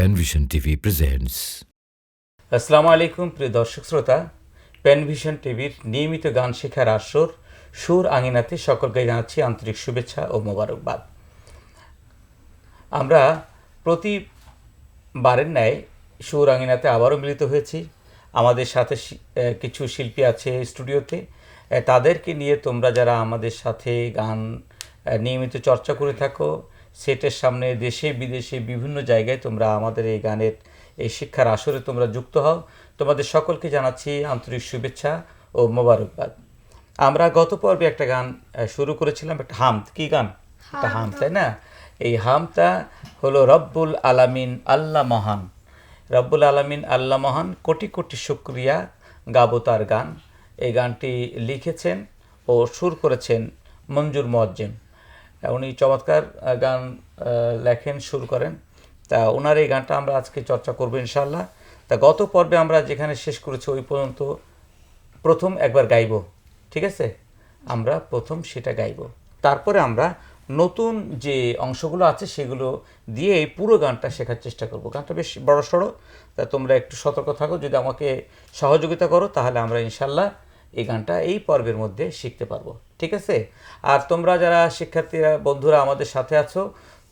Penvision TV presents. আসসালামু আলাইকুম, প্রিয় দর্শক শ্রোতা। পেনভিশন টিভির নিয়মিত গান শেখার আসর, সুর আঙিনাতে সকলকে জানাচ্ছি আন্তরিক শুভেচ্ছা ও মোবারকবাদ। আমরা প্রতি বারের ন্যায় সুর আঙিনাতে আবারও মিলিত হয়েছি। আমাদের সাথে কিছু শিল্পী আছে স্টুডিওতে। তাদেরকে নিয়ে তোমরা যারা আমাদের সাথে গান নিয়মিত চর্চা করে থাকো সেটের সামনে দেশে বিদেশে বিভিন্ন জায়গায় তোমরা আমাদের এই গানের এই শিক্ষার আসরে তোমরা যুক্ত হও। তোমাদের সকলকে জানাচ্ছি আন্তরিক শুভেচ্ছা ও মোবারকবাদ। আমরা গত পর্বে একটা গান শুরু করেছিলাম একটা হাম কি গান? একটা হাম তাই না? এই হামটা হলো রব্বুল আলামিন আল্লাহ মহান। রব্বুল আলামিন আল্লাহ মহান কোটি কোটি শুক্রিয়া গাবো তার গান। এই গানটি লিখেছেন ও সুর করেছেন মঞ্জুর মোয়াজ্জেম। উনি চমৎকার গান লেখেন সুর করেন। তা ওনার এই গানটা আমরা আজকে চর্চা করব ইনশাল্লাহ তা গত পর্বে আমরা যেখানে শেষ করেছি, ওই পর্যন্ত প্রথম একবার গাইব, ঠিক আছে? আমরা প্রথম সেটা গাইব। তারপরে আমরা নতুন যে অংশগুলো আছে, সেগুলো দিয়ে এই পুরো গানটা শেখার চেষ্টা করব। গানটা বেশ বড় সড়ো তা তোমরা একটু সতর্ক থাকো। যদি আমাকে সহযোগিতা করো, তাহলে আমরা ইনশাল্লাহ এই গানটা এই পর্বের মধ্যে শিখতে পারব ঠিক আছে? আর তোমরা যারা শিক্ষার্থীরা বন্ধুরা আমাদের সাথে আছো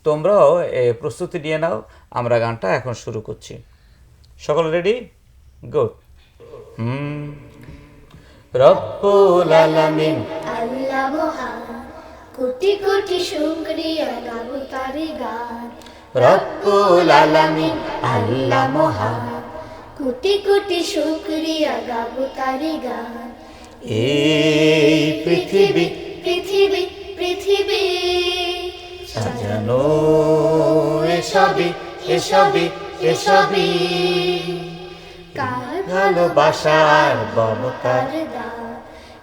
তোমরাও প্রস্তুতি নিয়ে নাও আমরা গানটা এখন শুরু করছি। সকল রেডি? গুড। হুম। রব্বুল আলামিন। আল্লাহ মহান কোটি কোটি শুকরিয়া গাবো তারি গান। রব্বুল আলামিন। আল্লাহ মহান কোটি কোটি শুকরিয়া গাবো তারি গান। এই পৃথিবী পৃথিবী পৃথিবী। সাজানো এসবই এসবই এসবই। কার ভালোবাসার মমতার কার? দান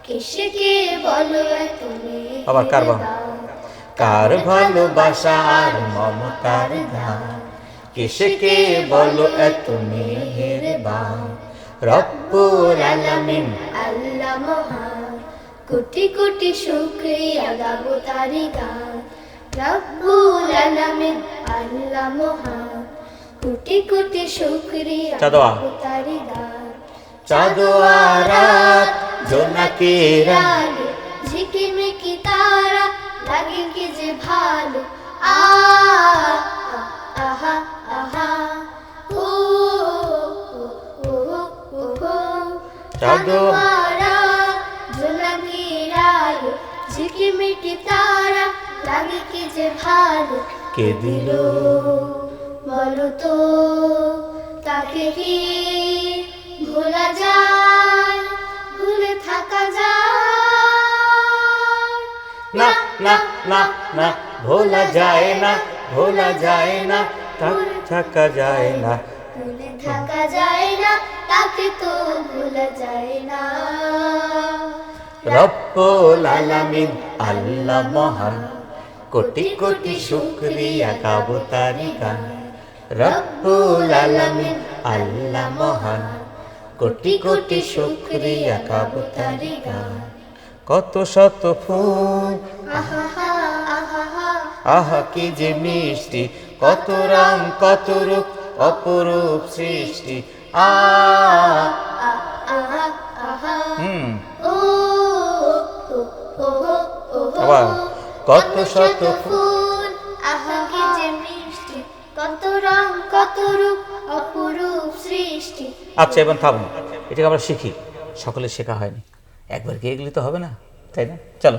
কেসে কে বলো তুমি? আবার কার? কার ভালোবাসা আর মমতার কিসে কে বলো এত মেহেরবান রব্বুল আলামিন। আল্লাহ মহান কোটি কোটি শুকরিয়া গাবো তারি গান রব্বুল আলামিন আল্লাহ মহান কোটি কোটি শুকরিয়া চাঁদোয়া। গাবো তারি গান চাঁদোয়ারাত জোনাকেরা আলো ঝিকিমিকি তারা লাগে কি যে ভালো। আ, কে দিল। বলো তো তাকে কি ভোলা যায় ভুলে থাকা যায়। না না না না ভোলা যায় না ভোলা যায় না থাক থাকা যায় না। ভুলে থাকা যায় না তাকে তো ভোলা যায় না। রব্বুল আলামিন আল্লাহ মহান। কোটি কোটি শুকরিয়া গাবো তারি গান রব্বুল আলামিন আল্লাহ মহান। কোটি কোটি শুকরিয়া গাবো তারি গান কত শত ফুল। আহা কি যে মিষ্টি। কত রং কত রূপ অপরূপ সৃষ্টি। আ আহা আহা। হুম। ও ও ও ও। আবার। কত শত ফুল। যে মিষ্টি কত রং কত রূপ অপরূপ সৃষ্টি। আচ্ছা এবার থামুন এটাকে আমরা শিখি। সকলে শেখা হয়নি। একবার গিয়ে গেলে তো হবে না তাই না? চলো।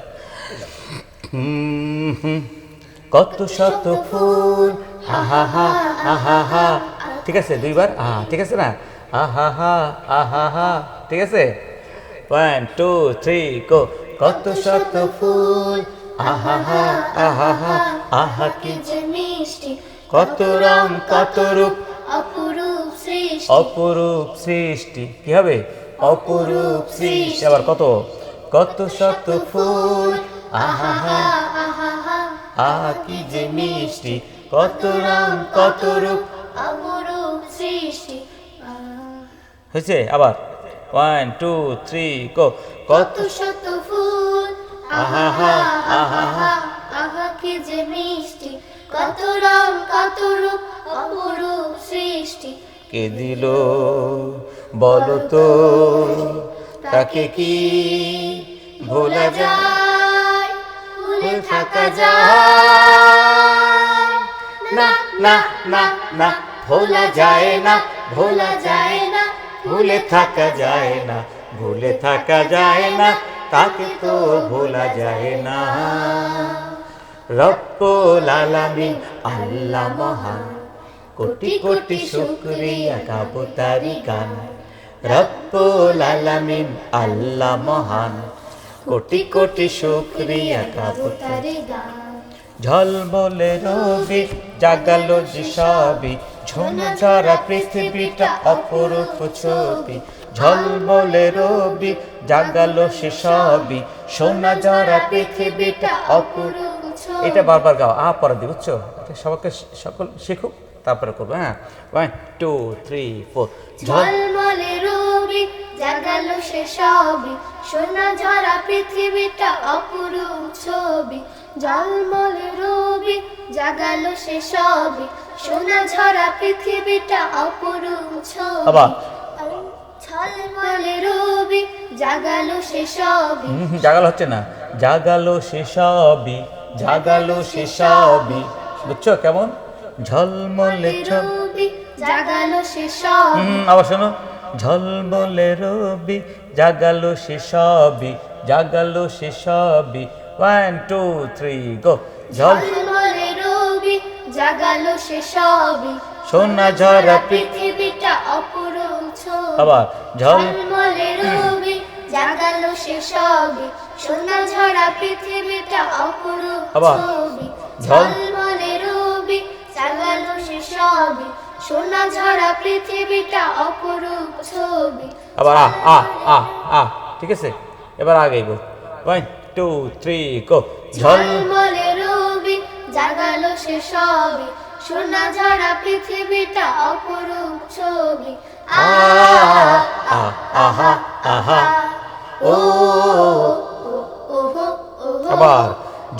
হুম, হুম। কত শত ফুল। আহা হা আহা হা ঠিক আছে দুইবার? আহা ঠিক আছে না? আহা হা আহা হা। ঠিক আছে? ওয়ান টু থ্রি গো কত শত ফুল। আহা আহা আহা কি যে মিষ্টি। কত রং কত রূপ। অপরূপ সৃষ্টি। অপরূপ সৃষ্টি। কি হবে? অপরূপ সৃষ্টি। আবার কত? কত শত ফুল। আহা আহা কি যে মিষ্টি। কত রং কত রূপ। অপরূপ সৃষ্টি। হয়েছে? আবার। ওয়ান টু থ্রি গো কত কত শত ফুল। আহা আহা আহা কি যে মিষ্টি, কত রং কে দিল? বলো তো, তাকে কি ভোলা যায়? ভুলে থাকা যায়? না না না না, ভোলা যায় না, ভোলা যায় না, ভুলে থাকা যায় না, ভুলে থাকা যায় না তাকে তো ভোলা যায় না। রব্বুল আলামিন আল্লাহ মহান। কোটি কোটি শুকরিয়া গাবো তারি গান। রব্বুল আল্লাহ মহান। কোটি কোটি শুকরিয়া গাবো তারি গান। ঝলমলে রবি, জাগালো যে সবই। ঝোনা ঝরা পৃথিবীটা অপরূপ ছবি। ঝলমলে রবি জাগালো সে সবই। সোনা ঝরা পৃথিবীটা অপরূপ এটা বারবার গাও আ পরে দি বুঝছ? এটা সবাইকে সকল শিখুক তারপরে করব হ্যাঁ? ওয়ান টু থ্রি ফোর ঝল ঝলমলে রবি জাগালো সে সবই। সোনা ঝরা পৃথিবীটা অপরূপ ছবি। ঝলমলে রবি জাগালো সে সবই। সোনা ঝরা পৃথিবীটা অপরূপ ছবি। রবি জাগালো সে সবই হুম, হুম, জাগালো হচ্ছে না। জাগালো সে সবই জাগালো সে সবই বুঝছ কেমন? ঝলমলে ঝল রবি জাগালো সে সবই আবার শোনো। ঝলমলে রবি জাগালো সে সবই জাগালো সে সবই ওয়ান টু থ্রি গো ঝল ঝলমলে রবি জাগালো সে সবই সোনা ঝরা পৃথিবীটা অপরূপ আবার ঝলমলে রবি জাগালো সে সবই সোনা ঝরা পৃথিবীটা অপরূপ আবার। ঝলমলে রবি জাগালো সে সবই সোনা ঝরা পৃথিবীটা অপরূপ ছবি। আবার আ আ আ আ ঠিক আছে? এবার আগে go one two three go ঝল। ঝলমলে রবি জাগালো সে সবই সোনা ঝরা পৃথিবীটা অপরূপ ছবি। আহা আহা ও আবার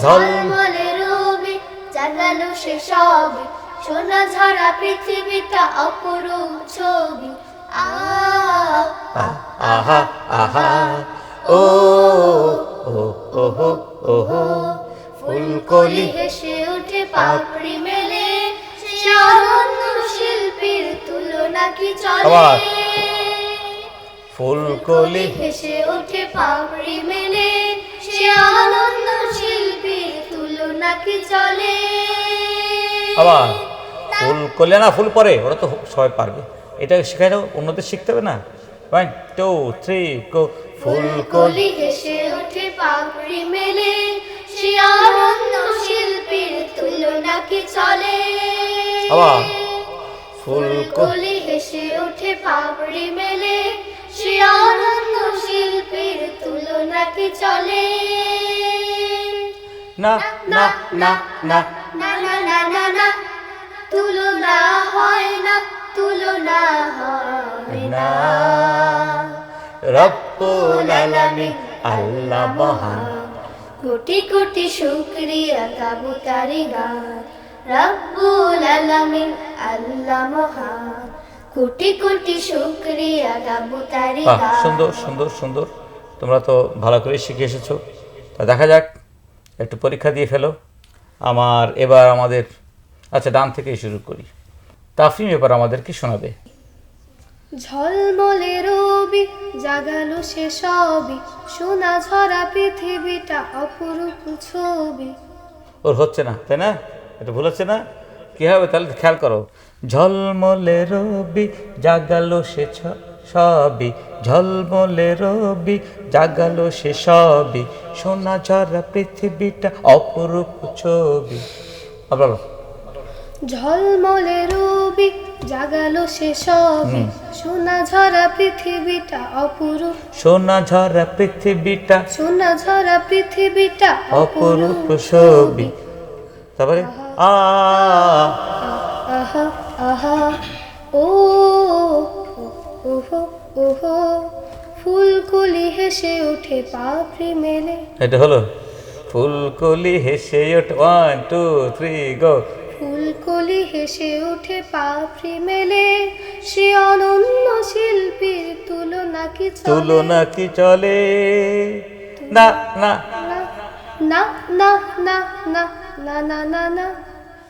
ঝল ঝলমলে রবি জাগালো সে সবই সোনা ঝরা পৃথিবীটা অপরূপ ছবি। আহা আহা। ও ও ওহো ওহো ফুলকলি হেসে ওঠে পাপড়ি মেলে। শিল্পীর তুলনা কি চলে? ফুলকলি হেসে ওঠে পাপড়ি মেলে। সে আনন্দ শিল্পীর তুলনা কি চলে? আবার ফুলকলি না ফুল পরে ওরা তো সবাই পারবে। এটা অন্যদের শিখতে হবে না? ওয়ান টু থ্রি গো ফুলকলি ফুলকলি হেসে ওঠে পাপড়ি মেলে। সে আনন্দ শিল্পীর তুলনা কি চলে? আবার। ফুলকলি ফুলকলি হেসে ওঠে পাপড়ি মেলে। সে আনন্দ শিল্পীর তুলনা কি চলে? না না না না। না না না না না। তুলনা হয় না তুলনা হয় না। না রব্বুল আলামিন আল্লাহ মহান। কোটি কোটি শুক্রিয়া গাবো তারি গান রব্বুল আলামিন আল্লাহ মহান। কোটি কোটি শুক্রিয়া গাবো তারি বাহ সুন্দর সুন্দর সুন্দর। তোমরা তো ভালো করে শিখে এসেছ। তা দেখা যাক একটু পরীক্ষা দিয়ে ফেলো। আমার এবার আমাদের আচ্ছা ডান থেকেই শুরু করি। তাফিম এবার আমাদের কি শোনাবে? ঝলমলে রবি জাগালো সে সবই। সোনা ঝরা পৃথিবীটা অপরূপ ছবি। ওর হচ্ছে না তাই না? এটা ভুল হচ্ছে না? কি হবে তাহলে খেয়াল করো। ঝলমলে রবি জাগালো সে সবই। ঝলমলে রবি জাগালো সে সবই। সোনা ঝরা পৃথিবীটা অপরূপ ছবি। আবার ঝলমলে রবি জাগালো সে সবই। সোনা ঝরা পৃথিবীটা অপরূপ। সোনা ঝরা পৃথিবীটা সোনা ঝরা পৃথিবীটা অপরূপ ছবি। তারপরে আ আহা। আহা ও ওহো ওহো ফুলকলি হেসে ওঠে পাপড়ি মেলে এটা হলো ফুলকলি হেসে ওঠ ওয়ান টু থ্রি গো ফুলকলি হেসে ওঠে পাপড়ি মেলে সে অনন্য শিল্পীর তুলনা কি চলে? তুলনা কি চলে না না না না না না না না না না না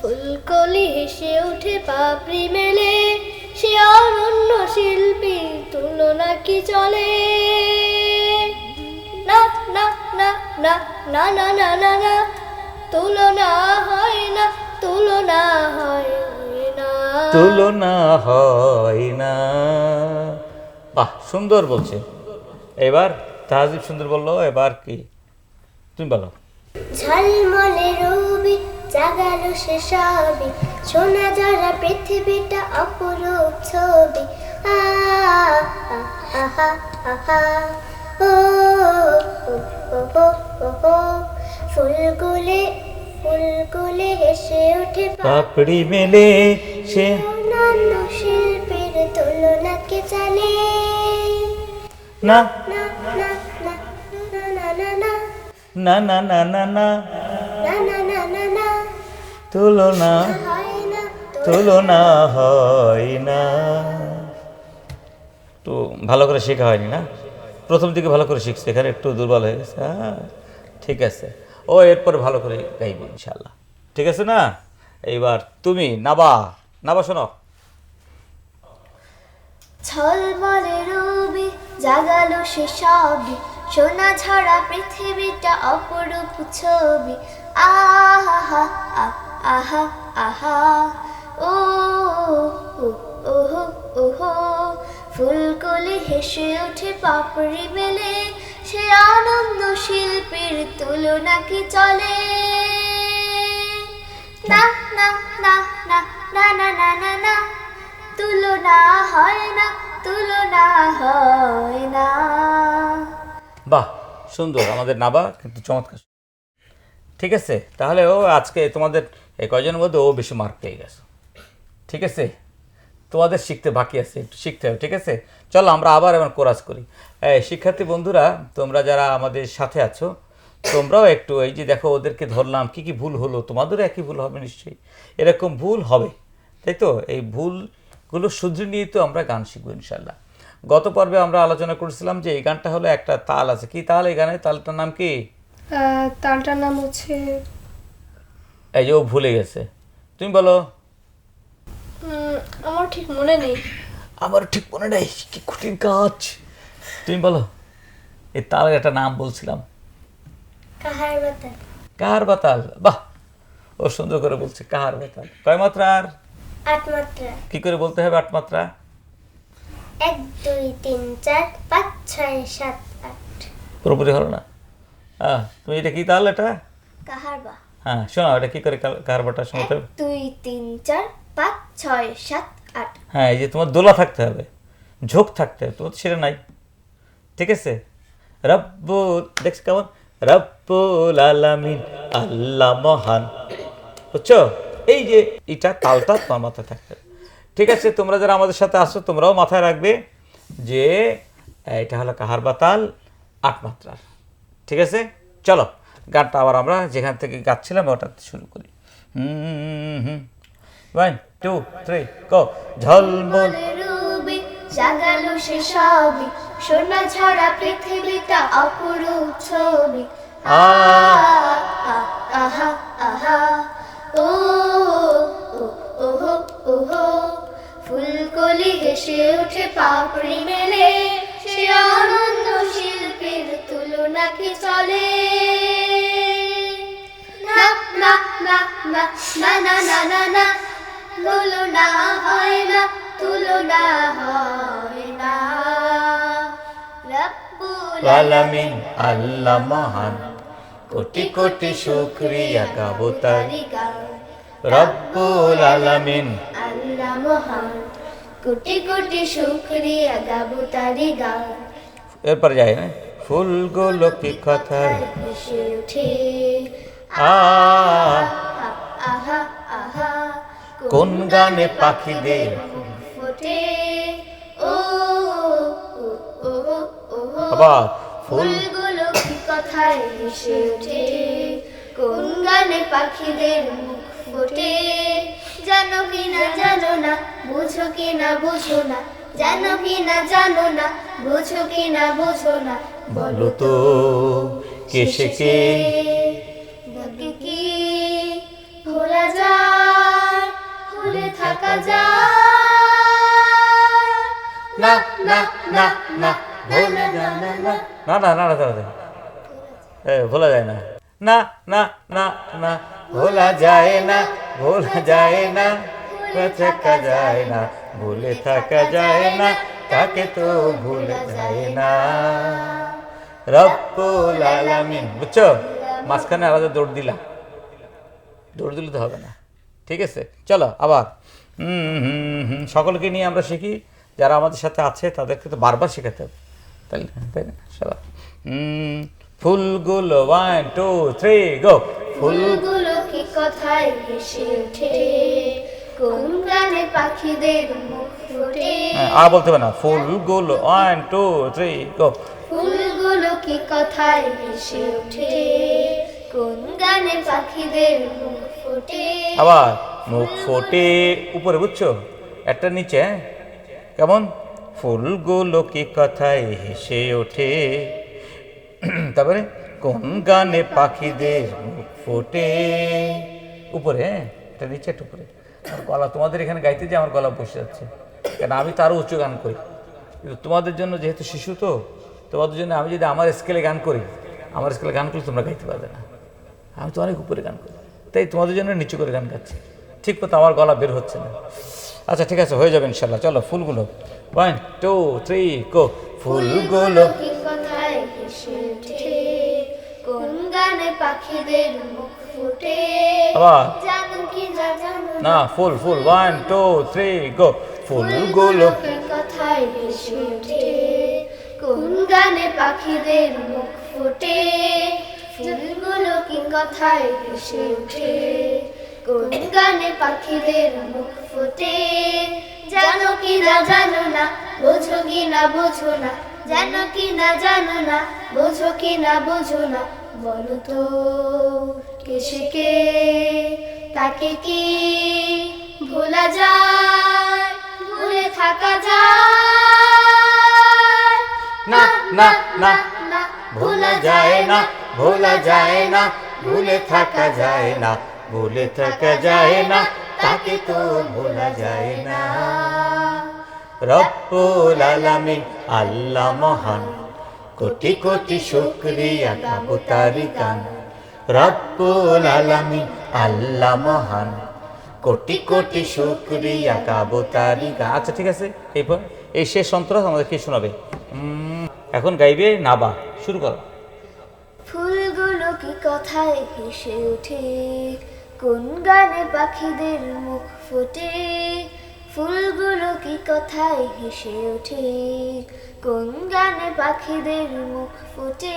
ফুলকলি হেসে উঠে পাপড়ি মেলে, সে অনন্য শিল্পী তুলনা কি চলে? না না না না না না না না না, তুলনা হয় না, তুলনা হয় না। তুলনা হয় না। বাহ, সুন্দর বলছে। এবার তাহাজিব সুন্দর বলল এবার কি? তুমি বলো। ঝলমলে রবি জাগালো সে সবই। সোনা জরা পৃথিবীটা অপরূপ ছবি। আ আহা আহা ও ও, ও। ফুলগুলে ফুলগুলে হেসে ওঠে পাপড়ি মেলে সে। অন্যান্য শিল্পীর তুলনা কে চলে না? না না না না না তুলনা তুলনা হয় না। তো ভালো করে শেখা হয়নি না? প্রথম দিকে ভালো করে শিখছে, এখানে একটু দুর্বল হয়ে গেছে। হ্যাঁ ঠিক আছে। ও, এরপর ভালো করে গাইব ইনশাল্লাহ ঠিক আছে না? এইবার তুমি নাবা নাবা শোনো। ছলমলে রবি জাগালো সে সবই সোনা ছড়া পৃথিবীটা অপরূপ ছবি। আহা আহা আহা, ও ওহো ওহো ফুলকলি হেসে ওঠে পাপড়ি মেলে। সে আনন্দ শিল্পীর তুলনা কি চলে? না না না না না না না না না। তুলনা হয় না, তুলনা হয় না। বাহ, সুন্দর। আমাদের নাবা কিন্তু চমৎকার। ঠিক আছে, তাহলে ও আজকে তোমাদের এই কয়জনের মধ্যে ও বেশি মার্ক পেয়ে গেছে। ঠিক আছে, তোমাদের শিখতে বাকি আছে, একটু শিখতে হবে, ঠিক আছে? চলো আমরা আবার এবার কোরাস করি। শিক্ষার্থী বন্ধুরা, তোমরা যারা আমাদের সাথে আছো, তোমরাও একটু এই যে দেখো ওদেরকে ধরলাম, কি কি ভুল হলো? তোমাদেরও একই ভুল হবে নিশ্চয়ই। এরকম ভুল হবে, তাই তো? এই ভুলগুলো শুধরে নিয়ে তো আমরা গান শিখব ইনশাল্লাহ গত পর্বে আমরা আলোচনা করেছিলাম যে এই গানটা হলো একটা তাল আছে। কি তাল এই গানের? তালটার নাম কি? তালটার নাম হচ্ছে এই যে ও ভুলে গেছে। তুমি বলো। আমার ঠিক মনে নেই। আমার ঠিক মনে নেই। কি কঠিন কাজ। তুমি বলো। এই তালের একটা নাম বলছিলাম। কাহার বাতা কাহার বাতাল? বাহ! ও সুন্দর করে বলছে কাহার বাতাল। কয় মাত্রার? আট মাত্রা কি করে বলতে হবে আটমাত্রা? এক দুই তিন চার পাঁচ ছয় সাত আট। পুরোপুরি হলো না। হ্যাঁ তুমি এটা কি তাহলে এটা? কাহার বা হ্যাঁ শোনো এটা কি করে কাল- কাহার হবে? দুই তিন চার পাঁচ ছয় সাত আট। হ্যাঁ এই যে তোমার দোলা থাকতে হবে ঝোঁক থাকতে হবে তোমার তো সেটা নাই। ঠিক আছে? রব্বুল দেখছ কেমন? রব্বুল আলামিন আল্লাহ মহান। বুঝছ? এই যে এটা তালটা তোমার মাথায় থাকতে হবে ঠিক আছে, তোমরা যারা আমাদের সাথে আসো তোমরাও মাথায় রাখবে যে এটা হলো কাহার বা তাল? আট মাত্রার। ঠিক আছে? চলো, গানটা আবার আমরা যেখান থেকে গাচ্ছিলাম ওটা শুরু করি। হুম হুম ওয়ান টু থ্রি গো ঝলমল। জাগালো সে সবই সোনা ছড়া পৃথিবীটা অপরূপ ছবি। আ আ- আহা আহা। ও ওহো ওহো ফুলকলি হেসে ওঠে পাপড়ি মেলে। সে আনন্দ শিল্পীর তুলনা কি চলে? না না না না না না না না না। তুলনা হয় না, তুলনা হয় না। রব্বুল আলামিন। আল্লাহ মহান। কোটি কোটি শুক্রিয়া গাবো তার গান রব্বুল আলামিন আল্লাহ মহান কোটি কোটি শুক্রিয়া গাবো তারি গান এরপর যাই না ফুলগুলো কি কথা ভেসে ওঠে আ আহা আহা কোন গানে পাখিদের ফোটে ও ও ও ও ও আবার ফুল ফুলগুলো কি কথায় ভেসে ওঠে কোন গানে পাখিদের মুখ ফোটে জানো কি না জানো না বুঝো কি না বুঝো না জানো কি না জানো না বুঝো কি না বুঝো না বলো তো কে কি ভোলা যায় ভুলে থাকা যায় না না না না না না না না না না না এ ভোলা যায় না। না না না না, ভোলা যায় না, ভোলা যায় না থাকা যায় না, ভুলে থাকা যায় না, তাকে তো ভুলে যায় না। রব্বুল আলামিন, বুঝছ? মাঝখানে আলাদা দৌড় দিলা দৌড় দিলে তো হবে না। ঠিক আছে, চলো আবার। সকলকে নিয়ে আমরা শিখি। যারা আমাদের সাথে আছে, তাদেরকে তো বারবার শেখাতে হবে। তাই না তাই না? সবাই হুম ফুলগুলো ওয়ান টু থ্রি গো ফুল ফুলগুলো কি কথায় ভেসে ওঠে? কোন গানে পাখিদের মুখ ফোটে? হ্যাঁ, আর বলতে হবে না। ফুলগুলো ওয়ান টু থ্রি গো ফুলগুলো কি কথায় ওঠে? কোন গানে পাখিদের মুখ ফোটে? আবার মুখ ফোটে উপরে বুঝছ? একটা নিচে হ্যাঁ? কেমন? ফুলগুলো কি কথায় হেসে ওঠে? তারপরে, কোন গানে পাখিদের ফোটে? উপরে হ্যাঁ? এটা নিচে, একটু উপরে। গলা, তোমাদের এখানে গাইতে যে আমার গলা বসে যাচ্ছে। কেন আমি তো আরও উঁচু গান করি। কিন্তু তোমাদের জন্য যেহেতু শিশু তো, তোমাদের জন্য আমি যদি আমার স্কেলে গান করি, আমার স্কেলে গান করলে তোমরা গাইতে পারবে না। আমি তো অনেক উপরে গান করি। তাই তোমাদের জন্য নিচু করে গান গাচ্ছি। ঠিক মতো আমার গলা বের হচ্ছে না। আচ্ছা ঠিক আছে, হয়ে যাবে ইনশাল্লাহ চলো, ফুলগুলো। ওয়ান টু থ্রি গো ফুলগুলো পাখিদের মুখ ফোটে। আবার জানো কি জানো না? ফুল ফুল। ওয়ান টু থ্রি গো ফুলগুলো কথায় ভেসে ওঠে? কোন গানে পাখিদের মুখ ফোটে? ফুলগুলো কি কথায় ভেসে ওঠে? কোন গানে পাখিদের মুখ ফোটে? জানো কি না জানো না? বোঝো কি না বোঝো না? জানো কি না জানো না? বোঝো কি না বোঝো না? বলো তো কেসে কে? তাকে কি ভোলা যায়? ভুলে থাকা যায়? না না না না ভোলা যায় না ভোলা যায় না ভুলে থাকা যায় না ভুলে থাকা যায় না তাকে তো ভোলা যায় না। রব্বুল আলামিন আল্লাহ মহান। কোটি কোটি শুকরিয়া গাবো তারি গান রব্বুল আলামিন আল্লাহ মহান। কোটি কোটি শুকরিয়া গাবো তারি গান আচ্ছা ঠিক আছে এরপর এই শেষ সন্ত্রাস আমাদেরকে শোনাবে? এখন গাইবে নাবা শুরু করো। ফুলগুলো কি কথায় ভেসে ওঠে কোন গানে পাখিদের মুখ ফোটে? ফুলগুলো কি কথায় ভেসে ওঠে কোন গানে পাখিদের মুখ ফোটে?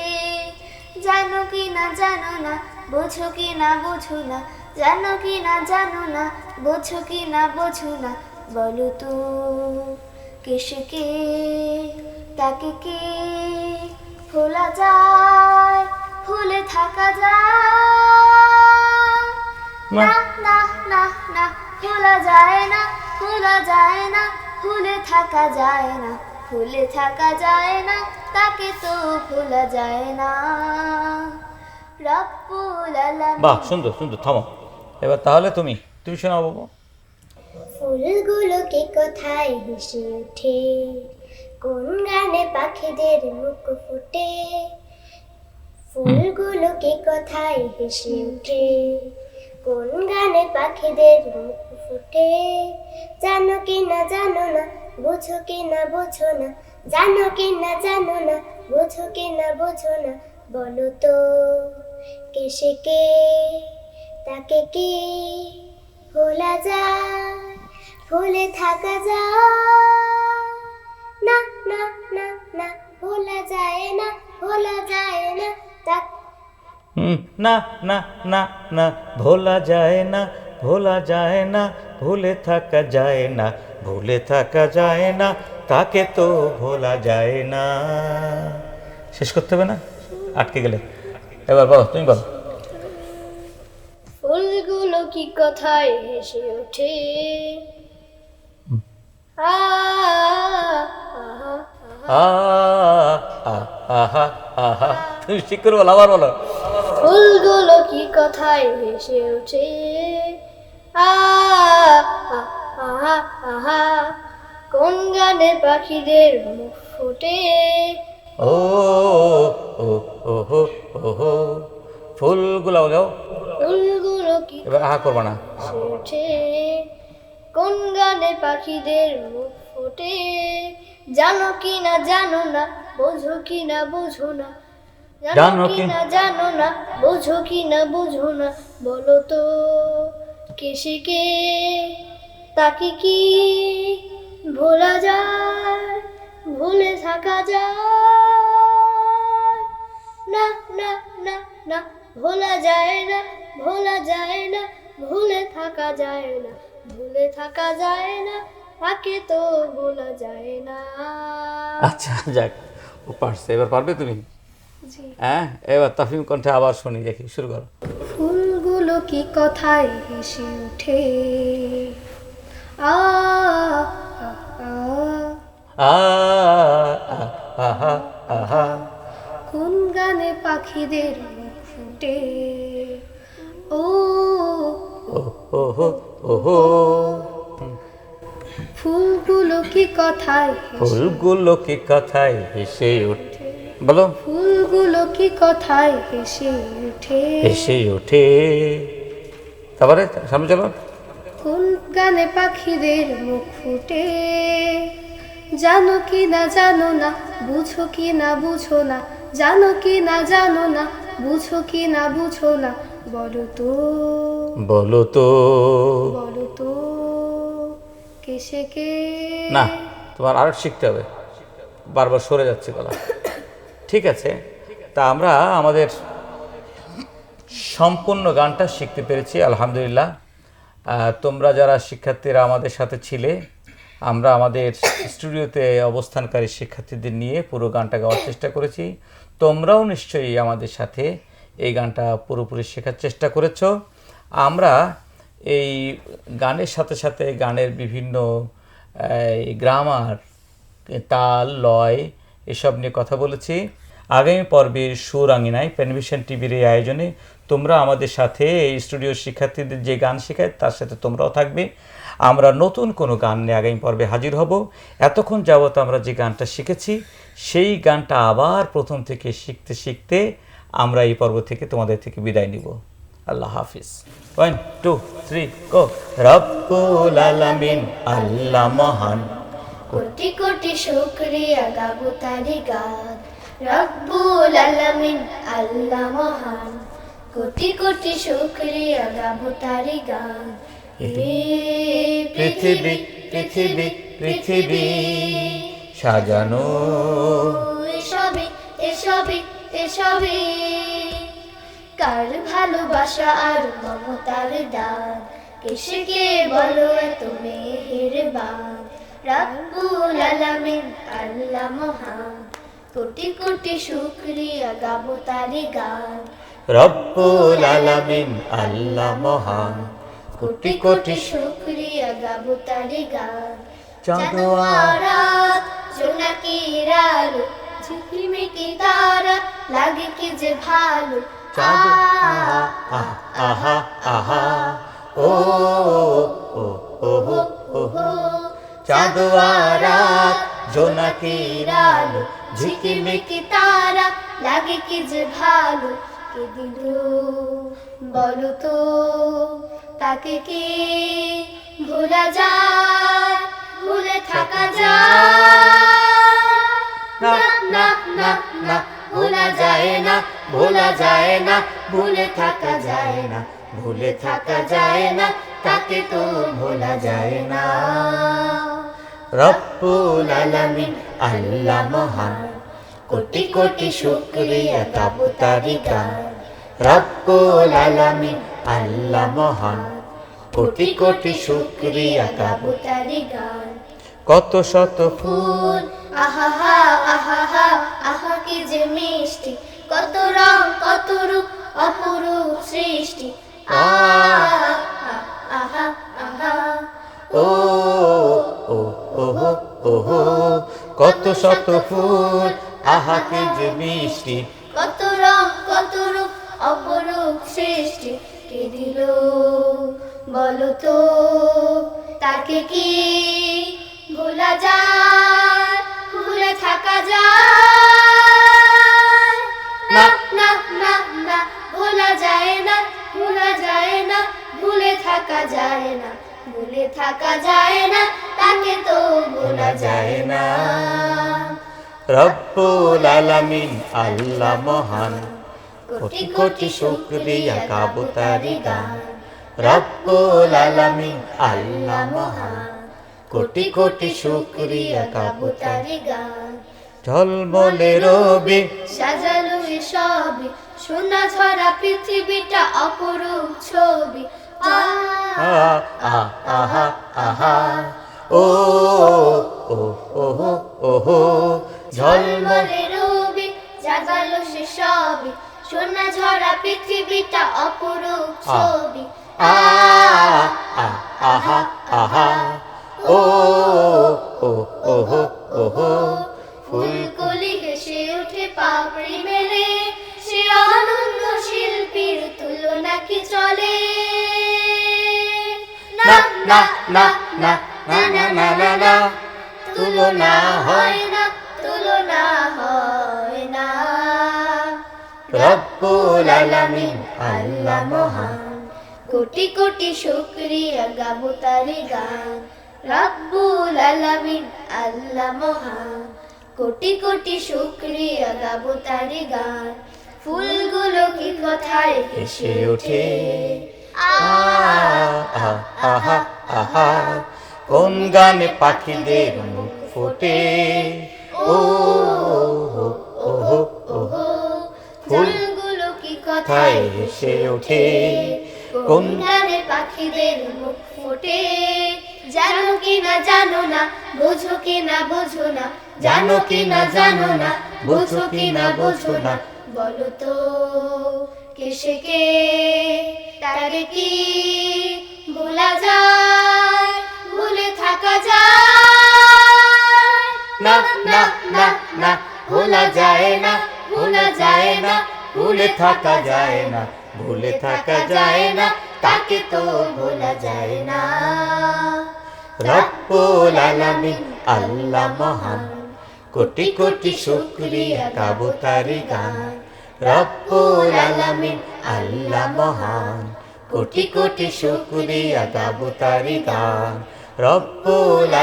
জানো কি না জানো না বোঝো কি না বোঝো না জানো কি না জানো না বোঝো কি না বোঝো না বলো তো কেসে কে তাকে কে ভোলা যায় ফুলে থাকা যায়? না। না না না ভোলা যায় না ভোলা যায় না ফুলে থাকা যায় না। ভুলে থাকা যায় না তাকে তো ভোলা যায় না। রব্বুল আলামিন। বাহ সুন্দর সুন্দর থামো। এবার তাহলে তুমি তুমি শোনাও বাবু। ফুলগুলোকে কোথায় হেসে ওঠে? কোন গানে পাখিদের মুখ ফুটে? ফুলগুলোকে কোথায় হেসে ওঠে? কোন গানে পাখিদের মুখ ফুটে। জানো কি না জানো না বোঝো কি না বোঝো না। জানো কি না জানো না বোঝো কি না বোঝো না। বলো তো কে সে কে? তাকে কি ভোলা যায় ভুলে থাকা যায়? না না না না ভোলা যায় না ভোলা যায় না তা হুম, না না না না ভোলা যায় না ভোলা যায় না ভুলে থাকা যায় না ভুলে থাকা যায় না তাকে তো ভোলা যায় না। শেষ করতে হবে না? আটকে গেলে। এবার বলো তুমি বলো। ফুলগুলো কি কথায় হেসে ওঠে? তুমি ঠিক করে বলো আবার বলো। ফুলগুলো কি কথায় হেসে ওঠে। কোন গানে পাখিদের মুখ ফোটে? ও ও ও হো ও হো ফুলগুলো গাও ফুলগুলো কি এবার আহা করবা না। ওঠে কোন গানে পাখিদের মুখ ফোটে? জানো কি না জানো না বোঝো কি না বোঝো না। জানো কি- না। জানো না বোঝো কি না বোঝো না বলো তো। কেসে কে? তাকে কি ভোলা যায়? ভুলে থাকা যায়? না না না না ভোলা যায় না ভোলা যায় না ভুলে থাকা যায় না ভুলে থাকা যায় না তাকে তো ভোলা যায় না। আচ্ছা যাক ও পারছে এবার পারবে তুমি? জি। হ্যাঁ এবার তাফিম কণ্ঠে আবার শুনি দেখি শুরু করো। কি কথায় হেসে উঠে? আ কোন গানে পাখিদের মুখ ফুটে? ও ফুলগুলো কি কথায় ফুলগুলো কি কথায় হেসে ওঠে বলো। ফুলগুলো কি কথায় হেসে ওঠে হেসে ওঠে। তারপরে সামনে চলো কোন গানে পাখিদের মুখ ফুটে? জানো কি না জানো না বুঝো কি না বুঝো না। জানো কি না জানো না বুঝো কি না বুঝো না। বলো তো। বলো তো। বলো তো। কেসে কে? না তোমার আরও শিখতে হবে। বারবার সরে যাচ্ছে গলা। ঠিক আছে। তা আমরা আমাদের সম্পূর্ণ গানটা শিখতে পেরেছি, আলহামদুলিল্লাহ। তোমরা যারা শিক্ষার্থীরা আমাদের সাথে ছিলে, আমরা আমাদের স্টুডিওতে অবস্থানকারী শিক্ষার্থীদের নিয়ে পুরো গানটা গাওয়ার চেষ্টা করেছি। তোমরাও নিশ্চয়ই আমাদের সাথে এই গানটা পুরোপুরি শেখার চেষ্টা করেছ। আমরা এই গানের সাথে সাথে গানের বিভিন্ন গ্রামার, তাল, লয় এসব নিয়ে কথা বলেছি। আগামী পর্বের সুর আঙিনায় পেনভিশন টিভির এই আয়োজনে তোমরা আমাদের সাথে এই স্টুডিওর শিক্ষার্থীদের যে গান শেখায়, তার সাথে তোমরাও থাকবে। আমরা নতুন কোনো গান নিয়ে আগামী পর্বে হাজির হব। এতক্ষণ যাবত আমরা যে গানটা শিখেছি, সেই গানটা আবার প্রথম থেকে শিখতে শিখতে আমরা এই পর্ব থেকে তোমাদের থেকে বিদায় নিব। আল্লাহ হাফিজ। ওয়ান টু থ্রি গো রব্বুল আলামিন, আল্লাহ মহান। কোটি কোটি শুক্রিয়া গাবো তারি গান। রব্বুল আলামিন, আল্লাহ মহান। কোটি কোটি শুক্রিয়া গাবো তারি গান। এই পৃথিবী পৃথিবী পৃথিবী সাজানো। এসবে এসবে এসবে কার ভালোবাসা আর মমতার দান? কেসে কে বলো এত মেহেরবান? রাব্বুল আলামিন আল্লাহ মহান। কোটি কোটি শুক্রিয়া গাবো তারি গান। রব্বুল আলামিন আল্লাহ মহান। কোটি কোটি শুক্রিয়া গাবো তারি গান চাঁদোয়া চাঁদোয়ারাত জোনাকির আলো ঝিকিমিকি তারা লাগে কি যে ভালো। চাঁদ আহা, আহা আহা ও ও ও ও চাঁদোয়ারাত জোনাকির আলো ঝিকিমিকি তারা লাগে কি যে ভালো। কে দিল বলো তো, তাকে কি ভোলা যায়, ভুলে থাকা যায়? না না না না, ভোলা যায় না, ভোলা যায় না, ভুলে থাকা যায় না, ভুলে থাকা যায় না, তাকে তো ভোলা যায় না। রব্বুল আলামিন, আল্লাহ মহান। কোটি কোটি শুকরিয়া তাবু তারি গান রব্বুল আলামিন আল্লাহ মহান কোটি কোটি শুকরিয়া তাবু কত শত ফুল ফুল আহা আহা আহা কি যে মিষ্টি কত রং কত রূপ অপরূপ সৃষ্টি আহা আহা আহা ও ও ওহো ওহো কত শত ফুল আহাকে যে মিষ্টি। কত রং কত রূপ অপরূপ সৃষ্টি। কে দিল? বলো তো তাকে কি ভোলা যায় ভুলে থাকা যায়? না। না না না ভোলা যায় না ভোলা যায় না ভুলে থাকা যায় না ভুলে থাকা যায় না তাকে তো ভোলা যায় না। রব্বুল আলামিন, আল্লাহ মহান। কোটি কোটি শুকরিয়া কাবুতারি গান রব্বুল আলামিন, আল্লাহ মহান। কোটি কোটি শুকরিয়া কাবুতারি তারি গান ঝলমলে রবি, সাজালো এ সবই। সোনা ঝরা পৃথিবীটা অপরূপ ছবি। আহা আহা আহা। ও ও ওহো ওহো ঝলমলে ঝলমলে রবি জাগালো সে সবই। সোনা ঝরা পৃথিবীটা অপরূপ ছবি। আ আহা আহা ও ও ওহো ওহো ফুলকলি হেসে ওঠে পাপড়ি মেলে। সে অনন্য শিল্পীর তুলনা কি চলে? না না না না। না না না না না। তুলনা হয় না, তুলনা হয় না। রব্বুল আলামিন আল্লাহ মহান। কোটি কোটি শুক্রিয়া গাবো তারি গান। রব্বুল আলামিন আল্লাহ মহান। কোটি কোটি শুক্রিয়া গাবো তারি গান। ফুলগুলো কি কথায় হেসে ওঠে? আহা আহা আহা কোন গানে পাখিদের মুখ ফোটে? ও ফুলগুলো কি কথায় হেসে ওঠে? কোন গানে পাখিদের মুখ ফোটে? জানো কি না জানো না বোঝো কি না বোঝো না জানো কি না জানো না বোঝো কি না বোঝো না বলো তো কেসে কে? তারে কি ভোলা যায়? না না না যায় না যায় না থাকা যায় না থাকা যায় না, তাকে তো যায় না। আল্লাহ মহান, কোটি কোটি শুকরিয়া কাবুতারি গান। রব্বুল আলামিন, আল্লাহ মহান, কোটি কোটি শুকরিয়া কাবুতারি গান। রব্বুল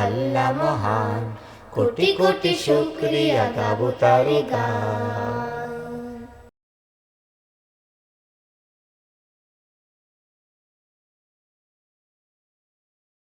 আল্লাহ মহান। কোটি কোটি শুক্রিয়া গাবো তারি গান